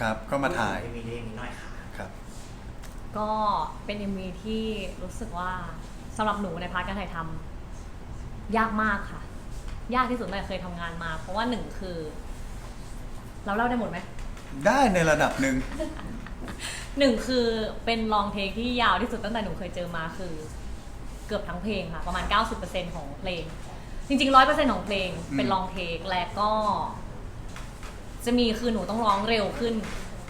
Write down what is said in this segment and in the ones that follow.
ครับ ก็มาถ่ายมีเรื่องนี้หน่อยค่ะ ครับ ก็เป็น MV ที่รู้สึกว่าสำหรับหนูในพาร์ทการถ่ายทำยากมากค่ะ ยากที่สุดตั้งแต่เคยทำงานมา เพราะว่าหนึ่งคือ เราเล่าได้หมดไหม ได้ในระดับหนึ่ง หนึ่งคือเป็นลองเทคที่ยาวที่สุดตั้งแต่หนูเคยเจอมาคือ เกือบทั้งเพลงค่ะ ประมาณ 90%ของเพลง จริงๆ 100%ของเพลง เป็นลองเทคและก็ จะมีคือหนูต้องร้องเร็วขึ้น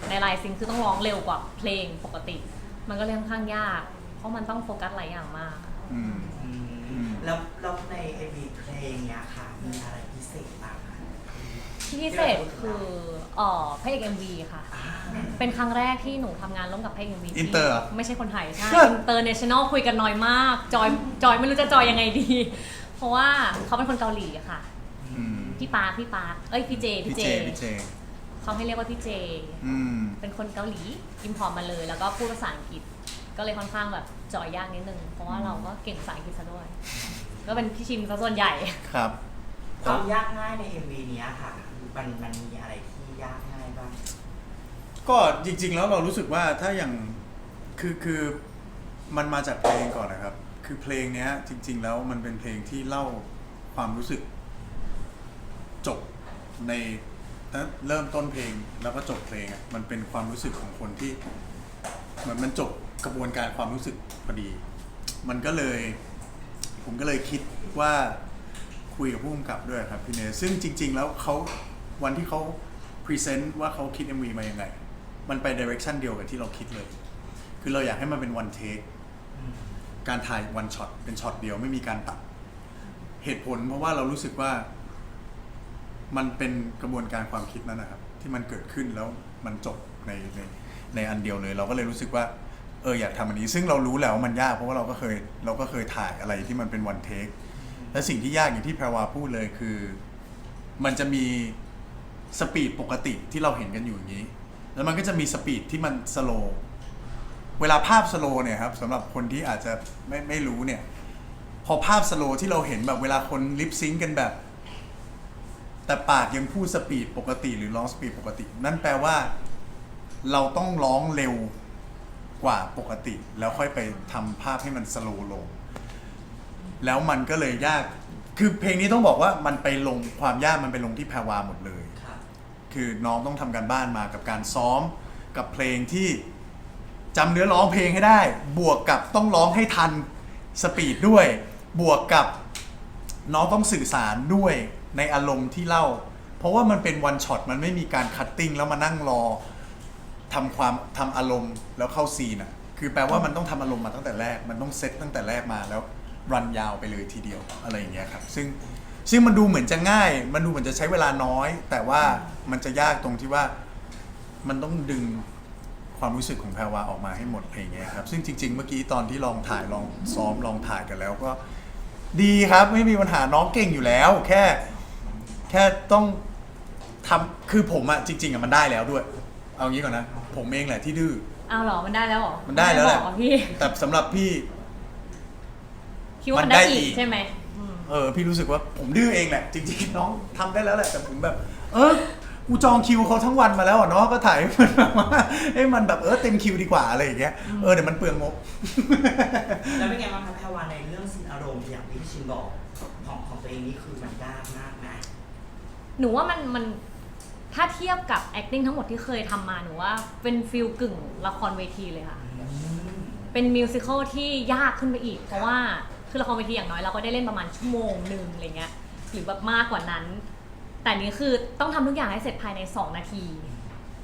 ในไลน์ซิงค์คือต้องร้องเร็วกว่าเพลงปกติ มันก็เลยค่อนข้างยาก เพราะมันต้องโฟกัสหลายอย่างมาก อืมอืมอืมแล้วแล้วในเอ็มวีเพลงเนี้ยค่ะมีอะไรพิเศษบ้างคะที่พิเศษคือเอ่อพระเอก MV ค่ะ อ่าเป็นครั้งแรกที่หนูทำงานร่วมกับพระเอก MV อินเตอร์เหรอ ไม่ใช่คนไทย ใช่ อินเตอร์เนชั่นแนลคุยกันน้อยมาก จอยจอยไม่รู้จะจอยยังไงดี เพราะว่าเขาเป็นคนเกาหลีอะค่ะอืม พี่ปาร์คพี่ปาร์คเอ้ยพี่เจพี่พี่เจเจพี่เจ เขาให้เรียกว่าพี่เจ อืม เป็นคนเกาหลีอิมพอร์ตมาเลย แล้วก็พูดภาษาอังกฤษ ก็เลยค่อนข้างแบบจอยยากนิดนึง เพราะว่าเราก็เก่งภาษาอังกฤษซะด้วย ก็เป็นพี่ชิมซะส่วนใหญ่ ครับ ความยากง่ายในเอ็มวีเนี้ยค่ะ มันมันมีอะไรที่ยากง่ายบ้าง ก็จริง ๆ แล้วเรารู้สึกว่าถ้าอย่างคือคือมันมาจากเพลงก่อนนะครับ คือเพลงเนี้ยจริง ๆ แล้วมันเป็นเพลงที่เล่าความรู้สึก จบในเริ่มต้นเพลงแล้วก็จบเพลงอะมันเป็นความรู้สึกของคนที่ เหมือนมันจบกระบวนการความรู้สึกพอดี มันก็เลย ผมก็เลยคิดว่าคุยกับผู้กำกับด้วยครับพี่เนยซึ่งจริง ๆ แล้วเขาวันที่เขาพรีเซนต์ว่าเขาคิด MV มายังไง มันไปดิเรกชันเดียวกับที่เราคิดเลย คือเราอยากให้มันเป็นวันเทคการถ่ายวันช็อตเป็นช็อตเดียวไม่มีการตัด เหตุผลเพราะว่าเรารู้สึกว่า มันเป็นกระบวนการความคิดนั่นนะครับ ที่มันเกิดขึ้นแล้วมันจบในในในอันเดียวเลย เราก็เลยรู้สึกว่าเอออยากทำอันนี้ ซึ่งเรารู้แล้วว่ามันยากเพราะว่าเราก็เคยเราก็เคยถ่ายอะไรที่มันเป็นวันเทคและสิ่งที่ยากอย่างที่แพรวาพูดเลยคือ มันจะมีสปีดปกติที่เราเห็นกันอยู่อย่างนี้ แล้วมันก็จะมีสปีดที่มันสโลว์เวลาภาพสโลว์เนี่ยครับสำหรับคนที่อาจจะไม่ไม่รู้เนี่ย พอภาพสโลว์ที่เราเห็นแบบเวลาคนลิปซิงกันแบบ แต่ปากยังพูดสปีดปกติหรือร้องสปีดปกติ นั่นแปลว่า เราต้องร้องเร็วกว่าปกติ แล้วค่อยไปทำภาพให้มันสโลว์ลง แล้วมันก็เลยยาก คือเพลงนี้ต้องบอกว่ามันไปลงความยากมันไปลงที่แพรวาหมดเลย ค่ะ คือน้องต้องทำการบ้านมากับการซ้อมกับเพลงที่จำเนื้อร้องเพลงให้ได้ บวกกับต้องร้องให้ทันสปีดด้วย บวกกับน้องต้องสื่อสารด้วย ในอารมณ์ที่เล่า เพราะว่ามันเป็นวันช็อตมันไม่มีการคัตติ้งแล้วมานั่งรอทำความทำอารมณ์แล้วเข้าซีนอะคือแปลว่ามันต้องทำอารมณ์มาตั้งแต่แรก มันต้องเซตตั้งแต่แรกมาแล้วรันยาวไปเลยทีเดียวอะไรอย่างเงี้ยครับ ซึ่งซึ่งมันดูเหมือนจะง่าย มันดูเหมือนจะใช้เวลาน้อย แต่ว่ามันจะยากตรงที่ว่า มันต้องดึงความรู้สึกของแพรวาออกมาให้หมดอะไรอย่างเงี้ยครับ ซึ่งจริง ๆ เมื่อกี้ตอนที่ลองถ่ายลองซ้อมลองถ่ายกันแล้วก็ ดีครับไม่มีปัญหาน้องเก่งอยู่แล้ว แค่ แค่ต้องทำคือผมอะจริง ๆอะมันได้แล้วด้วย เอางี้ก่อนนะ ผมเองแหละที่ดื้อ เอาเหรอ มันได้แล้วเหรอมันได้แล้วแหละม่บอกเรอพี่ แต่สำหรับพี่ คิดว่ามันมันได้ได้อีอีกกใช่ไหมอืม เออพี่รู้สึกว่าผมดื้อเองแหละ จริง ๆ น้องทำได้แล้วแหละแต่ผมแบบ เออกูจองคิวเขาทั้งวันมาแล้วอะเนาะก็ถ่ายให้มันแบบว่าให้มันแบบเออเต็มคิวดีกว่าอะไรอย่างเงี้ยเออเดี๋ยวมันเปลืองงบ แล้วเป็นไงบ้างคะแพรวาในเรื่องซีนอารมณ์อย่างที่พี่ชินบอกของของตัวเองนี่คือมันยากมากนะ หนูว่ามันมันถ้าเทียบกับ acting ทั้งหมดที่เคยทำมาหนูว่าเป็นฟิลกึ่งละครเวทีเลยค่ะ เป็นมิวสิควลที่ยากขึ้นไปอีก เพราะว่าคือละครเวทีอย่างน้อยเราก็ได้เล่นประมาณชั่วโมงหนึ่งอะไรเงี้ยหรือแบบมากกว่านั้น แต่นี้คือต้องทำทุกอย่างให้เสร็จภายใน 2 นาที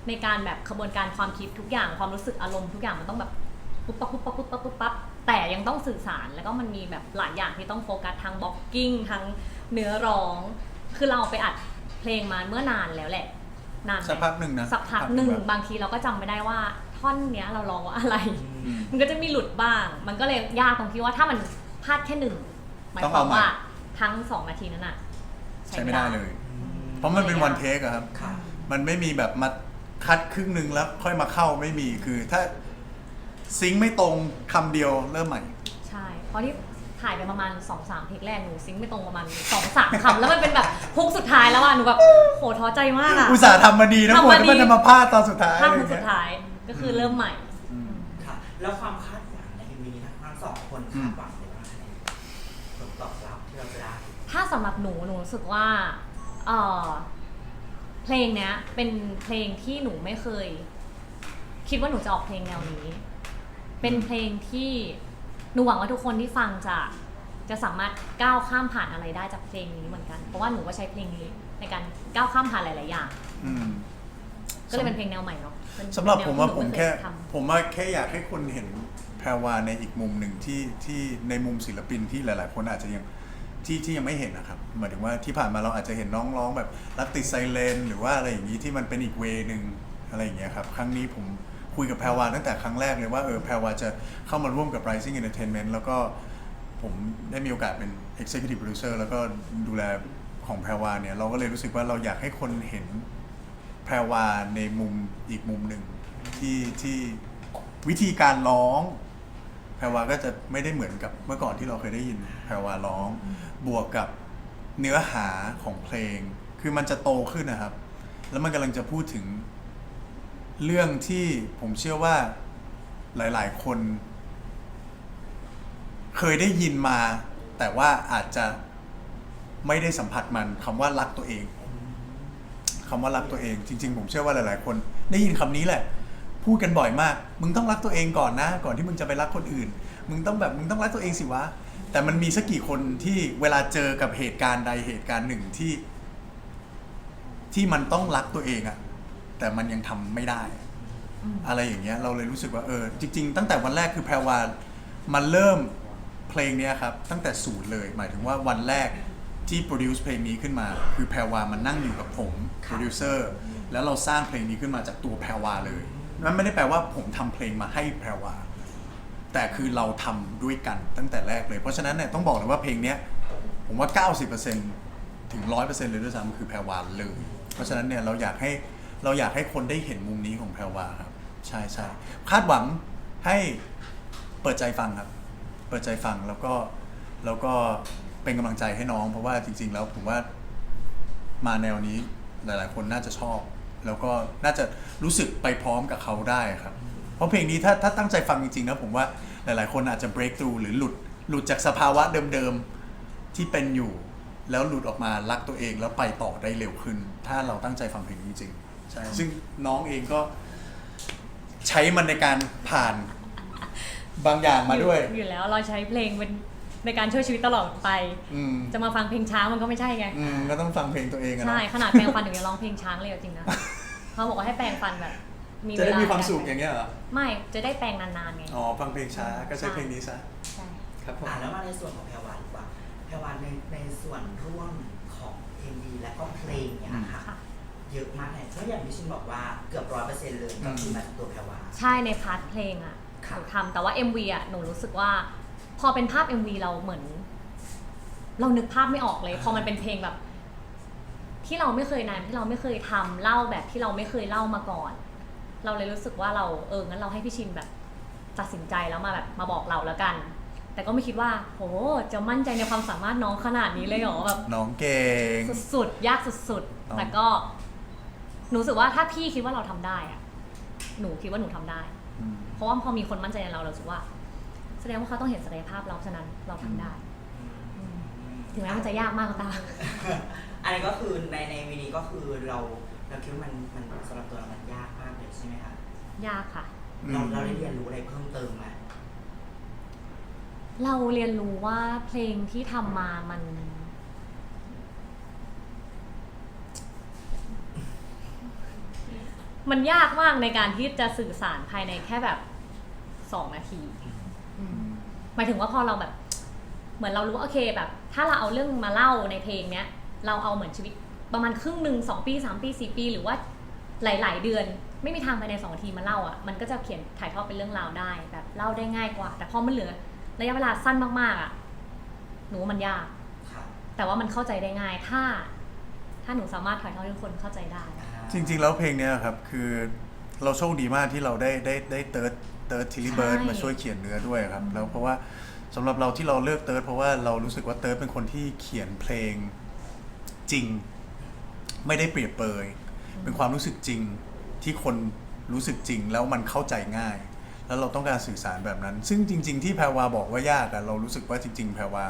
ในการแบบขบวนการความคิดทุกอย่างความรู้สึกอารมณ์ทุกอย่างมันต้องแบบปุ๊บปั๊บปุ๊บปั๊บปุ๊บปั๊บปุ๊บปั๊บแต่ยังต้องสื่อสารแล้วก็มันมีแบบหลายอย่างที่ต้องโฟกัสทั้งบล็อกกิ้งทั้งเนื้อร้อง คือเราไปอัด เพลงมาเมื่อนานแล้วแหละ นานไหมสักพักหนึ่งนะสักพักหนึ่งแบบบางทีเราก็จำไม่ได้ว่าท่อนเนี้ยเราร้องว่าอะไร อืม มันก็จะมีหลุดบ้าง มันก็เลยยากตรงที่ว่าถ้ามันพลาดแค่หนึ่งหมายต้องควาเอามใหม่ ว่าทั้งสองนาทีนั้นอะใช้ไม่ได้เลย เพราะมันเป็นวันเทคอะครับ ค่ะ มันไม่มีแบบมาคัดครึ่งหนึ่งแล้วค่อยมาเข้าไม่มีคือถ้าซิงค์ไม่ตรงคำเดียวเริ่มใหม่ ใช่ เพราะที่ท ถ่ายไปประมาณ2อสามเทคแรกหนูซิงค์ไม่ตรงประมาณ2อสามคำแล้วมันเป็นแบบฮุกสุดท้ายแล้วอะหนูแบบโหท้อใจมากอะ อุตส่าห์ทำมาดีนะทำคมานดีที่มันจะมาพลาดตอนสุดท้ายภาพอะไรฮุกสุเงี้ดยท้ายก็คือเริ่มใหม่ อืมค่ะ แล้วความคาดหวังในมีนี้ทั้งสองคนอืคามดหวังเลยว่าอะไรผลตอบรับที่เราจะได้ ถ้าสำหรับหนูหนูรู้สึกว่าเออเพลงเนี้ยเป็นเพลงที่หนูไม่เคย คิดว่าหนูจะออกเพลงแนวนี้ เป็นเพลงที่ หนูหวังว่าทุกคนที่ฟังจะจะสามารถก้าวข้ามผ่านอะไรได้จากเพลงนี้เหมือนกัน เพราะว่าหนูก็ใช้เพลงนี้ในการก้าวข้ามผ่านหลาย ๆ อย่าง อืม ก็เลยเป็นเพลงแนวใหม่เนาะเป็นสำหรับผมว่าแนผมที่แค่หนูไเยทำ ผมว่าแค่อยากให้คนเห็นแพรวาในอีกมุมหนึ่งที่ที่ในมุมศิลปินที่หลาย ๆ คนอาจจะยังที่ที่ยังไม่เห็นนะครับหมายถึงว่าที่ผ่านมาเราอาจจะเห็นน้องร้องแบบรักติดไซเลนหรือว่าอะไรอย่างนี้ที่มันเป็นอีกเวนึงอะไรอย่างเงี้ยครับ ครั้งนี้ผม คุยกับแพรวาตั้งแต่ครั้งแรกเลยว่าเออแพรวาจะเข้ามาร่วมกับ Rising Entertainment แล้วก็ผมได้มีโอกาสเป็น Executive Producer แล้วก็ดูแลของแพรวาเนี่ยเราก็เลยรู้สึกว่าเราอยากให้คนเห็นแพรวาในมุมอีกมุมหนึ่งที่ที่วิธีการร้องแพรวาก็จะไม่ได้เหมือนกับเมื่อก่อนที่เราเคยได้ยินแพรวาร้อง บวกกับเนื้อหาของเพลง คือมันจะโตขึ้นนะครับ แล้วมันกำลังจะพูดถึง เรื่องที่ผมเชื่อว่าหลาย ๆ คน เคยได้ยินมา แต่ว่าอาจจะไม่ได้สัมผัสมันคำว่ารักตัวเองคำว่ารักตัวเอง จริง ๆ ผมเชื่อว่าหลาย ๆ คน ได้ยินคำนี้แหละ พูดกันบ่อยมาก มึงต้องรักตัวเองก่อนนะ ก่อนที่มึงจะไปรักคนอื่น มึงต้องแบบมึงต้องรักตัวเองสิวะ แต่มันมีสักกี่คนที่เวลาเจอกับเหตุการณ์ใดเหตุการณ์หนึ่งที่ ที่มันต้องรักตัวเองอะ แต่มันยังทำไม่ได้ อืม อะไรอย่างเงี้ยเราเลยรู้สึกว่าเออจริง ๆ ตั้งแต่วันแรกคือแพรวามันเริ่มเพลงเนี้ยครับตั้งแต่ศูนย์เลย หมายถึงว่าวันแรกที่โปรดิวซ์เพลงนี้ขึ้นมา คือแพรวามันนั่งอยู่กับผมโปรดิวเซอร์แล้วเราสร้างเพลงนี้ขึ้นมาจากตัวแพรวาเลยนั่นไม่ได้แปลว่าผมทำเพลงมาให้แพรวา แต่คือเราทำด้วยกันตั้งแต่แรกเลย เพราะฉะนั้นเนี่ยต้องบอกเลยว่าเพลงเนี้ยผมว่า 90%ถึง 100%เลยด้วยซ้ำคือแพรวาเลย เพราะฉะนั้นเนี่ยเราอยากให้ เราอยากให้คนได้เห็นมุมนี้ของแพรวาครับ ใช่ใช่คาดหวังให้เปิดใจฟังครับ เปิดใจฟังแล้วก็แล้วก็เป็นกำลังใจให้น้อง เพราะว่าจริง ๆ แล้วผมว่ามาแนวนี้หลาย ๆ คนน่าจะชอบ แล้วก็น่าจะรู้สึกไปพร้อมกับเขาได้ครับ เพราะเพลงนี้ถ้าถ้าตั้งใจฟังจริงๆนะผมว่าหลาย ๆ คนอาจจะ break through หรือหลุดหลุดจากสภาวะเดิมๆที่เป็นอยู่ แล้วหลุดออกมารักตัวเองแล้วไปต่อได้เร็วขึ้น ถ้าเราตั้งใจฟังเพลงนี้จริง ใช่ซึ่งน้องเองก็ใช้มันในการผ่านบางอย่างมาด้วย อยู่แล้วเราใช้เพลงเป็นในการช่วยชีวิตตลอดไป อืมจะมาฟังเพลงช้ามันก็ไม่ใช่ไง อืมก็ต้องฟังเพลงตัวเองอะใช่เนาะขนาดแปรงฟันถึงจะร้องเพลงช้างเลยจริงนะเขาบอกว่าให้แปรงฟันแบบจะได้มีความกรสุขอย่างเงี้ยเหรอไม่จะได้แปรงนานๆไง อ๋อฟังเพลงช้าก็ใช้เพลงนี้ซะใช่ ครับผม อ่าแล้วมาในส่วนของแพรวาดีกว่าแพรวาในในส่วนร่วมของเอ็มวีและก็เพลงเนี่ยค่ะ ค่ะ เยอะมากเลยเพราะอย่างที่ชินบอกว่าเกือบร้อยเปอร์เซ็นต์เลยก็คือมาจากตัวแพรวา ใช่ในพาร์ทเพลงอะหครับนูทำแต่ว่า MV อะหนูรู้สึกว่า พอเป็นภาพ MV เราเหมือน เรานึกภาพไม่ออกเลย พอมันเป็นเพลงแบบ ที่เราไม่เคยนานที่เราไม่เคยทำเล่าแบบที่เราไม่เคยเล่ามาก่อน เราเลยรู้สึกว่าเราเอองั้นเราให้พี่ชินแบบ ตัดสินใจแล้วมาแบบมาบอกเราแล้วกัน แต่ก็ไม่คิดว่าโหจะมั่นใจในความสามารถน้องขนาดนี้เลยเหรอแบบ น้องเก่ง สุดๆ ยากสุดอ๋อๆแต่ก็ หนูรู้สึกว่าถ้าพี่คิดว่าเราทำได้อะหนูคิดว่าหนูทำได้ อืมเพราะว่าพอมีคนมั่นใจในเราเรารู้สึกว่า แสดงว่าเขาต้องเห็นศักยภาพเราฉะนั้นเราทำได้อืมถึงแม้มันจะยากมากก็ตาม อันนี้ก็คือในในวีนี้ก็คือเราเราคิดว่ามันมันสำหรับตัวเรามันยากมากเลยใช่ไหมคะยากค่ะ เราเราได้เรียนรู้อะไรเพิ่มเติมไหมเราเรียนรู้ว่าเพลงที่ทำมามัน มันยากมากในการที่จะสื่อสารภายในแค่แบบสองนาทีอืมหมายถึงว่าพอเราแบบ เหมือนเรารู้ว่าโอเคแบบ ถ้าเราเอาเรื่องมาเล่าในเพลงเนี้ย เราเอาเหมือนชีวิตประมาณครึ่งหนึ่งสองปีสามปีสี่ปี หรือว่าหลาย ๆ เดือน ไม่มีทางภายในสองนาทีมาเล่าอะมันก็จะเขียนถ่ายทอดเป็นเรื่องราวได้แบบเล่าได้ง่ายกว่า แต่พอมันเหลือระยะเวลาสั้นมากๆอะหนูว่ามันยากค่ะแต่ว่ามันเข้าใจได้ง่าย ถ้า ถ้าหนูสามารถถ่ายทอดให้ทุกคนเข้าใจได้ จริง ๆ แล้วเพลงเนี้ยครับคือเราโชคดีมากที่เราได้ได้ได้เติร์ดเติร์ดทิลลี่เบิร์ดใช่ มาช่วยเขียนเนื้อด้วยครับแล้วเพราะว่าสำหรับเราที่เราเลือกเติร์ดเพราะว่าเรารู้สึกว่าเติร์ดเป็นคนที่เขียนเพลงจริง ไม่ได้เปรียบเปยเป็นความรู้สึกจริงที่คนรู้สึกจริงแล้วมันเข้าใจง่าย แล้วเราต้องการสื่อสารแบบนั้น ซึ่งจริง ๆ ที่แพรวาบอกว่ายากอะเรารู้สึกว่าจริง ๆ แพรวา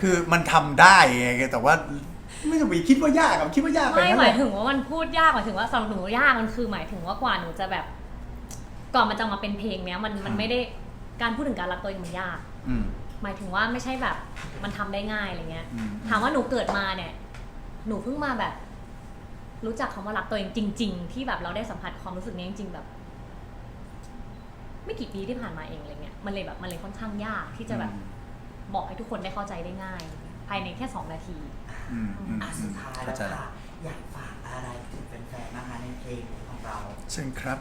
คือมันทำได้ไงแต่ว่า ไม่ต้องไปคิดว่ายากอะคิดว่ายากไปไม่นั่นหแหมายละถึงว่ามันพูดยากหมายถึงว่าสำหรับหนูยากมันคือหมายถึงว่ากว่าหนูจะแบบก่อนมันจะมาเป็นเพลงเนี้ยมันมันไม่ได้การพูดถึงการรักตัวเองมันยาก อืม หมายถึงว่าไม่ใช่แบบมันทำได้ง่ายอะไรเงี้ย อืม ถามว่าหนูเกิดมาเนี่ย หนูเพิ่งมาแบบ รู้จักคำว่ารักตัวเองจริง ๆ ที่แบบเราได้สัมผัสความรู้สึกนี้จริงๆแบบ ไม่กี่ปีที่ผ่านมาเองอะไรเงี้ยมันเลยแบบมันเลยค่อนข้างยากที่จะแบบบอกให้ทุกคนได้เข้าใจได้ง่าย ภายในแค่สองนาที อืมอืมอะอืสุมดท้ายเข้าแล้วใจแล้วค่ะอยากฝากอะไรถึงแฟนๆนะคะในเพลงของเรา เช่นครับ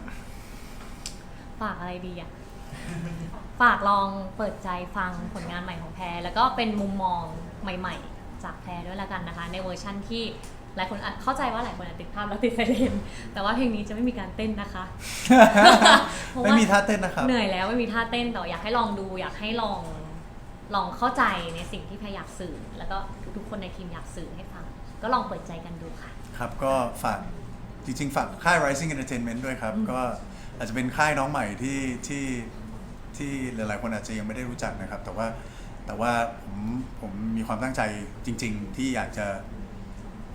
ฝากอะไรดีอะ ฝากลองเปิดใจฟังผลงานใหม่ของแพร แล้วก็เป็นมุมมองใหม่ๆ จากแพรด้วยละกันนะคะ ในเวอร์ชั่นที่หลายคนอาจเข้าใจว่าหลายคนอาจติดภาพแล้วติดไซเรนแต่ว่าเพลงนี้จะไม่มีการเต้นนะคะ เพราะว่าไม่มีท่าเต้นนะครับ เหนื่อยแล้วไม่มีท่าเต้นแต่อยากให้ลองดูอยากให้ลอง ลองเข้าใจในสิ่งที่แพรอยากสื่อ แล้วก็ทุกๆคนในทีมอยากสื่อให้ฟัง ก็ลองเปิดใจกันดูค่ะ ครับก็ฝากจริงๆฝากค่าย Rising Entertainment ด้วยครับ ก็อาจจะเป็นค่ายน้องใหม่ที่ที่ที่หลายๆ คนอาจจะยังไม่ได้รู้จักนะครับ แต่ว่าแต่ว่าผมผมมีความตั้งใจจริง ๆ ที่อยากจะ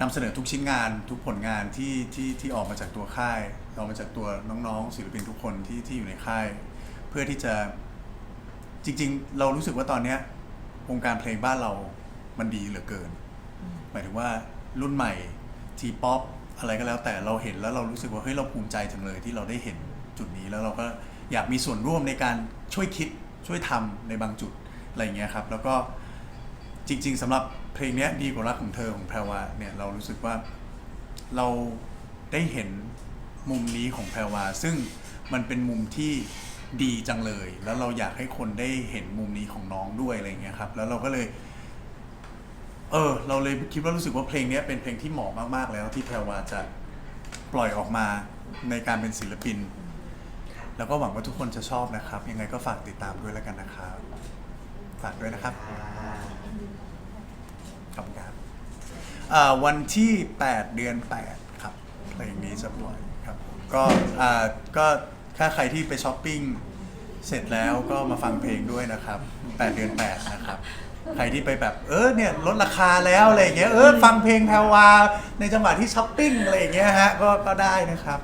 นำเสนอทุกชิ้นงานทุกผลงานที่ที่ที่ออกมาจากตัวค่ายออกมาจากตัวน้องๆศิลปินทุกคนที่ที่อยู่ในค่าย เพื่อที่จะ จริง ๆ เรารู้สึกว่าตอนเนี้ยวงการเพลงบ้านเรามันดีเหลือเกิน หมายถึงว่ารุ่นใหม่ทีป๊อปอะไรก็แล้ว แต่เราเห็นแล้วเรารู้สึกว่าเฮ้ยเราภูมิใจจังเลยที่เราได้เห็นจุดนี้แล้วเราก็อยากมีส่วนร่วมในการช่วยคิดช่วยทำในบางจุดอะไรอย่างเงี้ยครับแล้วก็จริง ๆสำหรับเพลงเนี้ยดีกว่ารักของเธอของแพรวาเนี่ยเรารู้สึกว่าเราได้เห็นมุมนี้ของแพรวา ซึ่งมันเป็นมุมที่ ดีจังเลย แล้วเราอยากให้คนได้เห็นมุมนี้ของน้องด้วยอะไรเงี้ยครับ แล้วเราก็เลย เออ เราเลยคิดว่ารู้สึกว่าเพลงเนี้ยเป็นเพลงที่เหมาะมากๆ แล้วที่แพรวาจะปล่อยออกมาในการเป็นศิลปิน แล้วก็หวังว่าทุกคนจะชอบนะครับ ยังไงก็ฝากติดตามด้วยแล้วกันนะครับ ฝากด้วยนะครับขอบคุณครับอ่าวันที่ 8 เดือน 8 ครับเพลงนี้จะปล่อยครับ ก็อ่าก็ ถ้าใครที่ไปช้อปปิ้งเสร็จแล้วก็มาฟังเพลงด้วยนะครับ 8 เดือน 8 นะครับ ใครที่ไปแบบเออเนี่ยลดราคาแล้วอะไรเงี้ยเออฟังเพลงแพรวาในจังหวะที่ช้อปปิ้งอะไรเงี้ยฮะก็ก็ได้นะครับ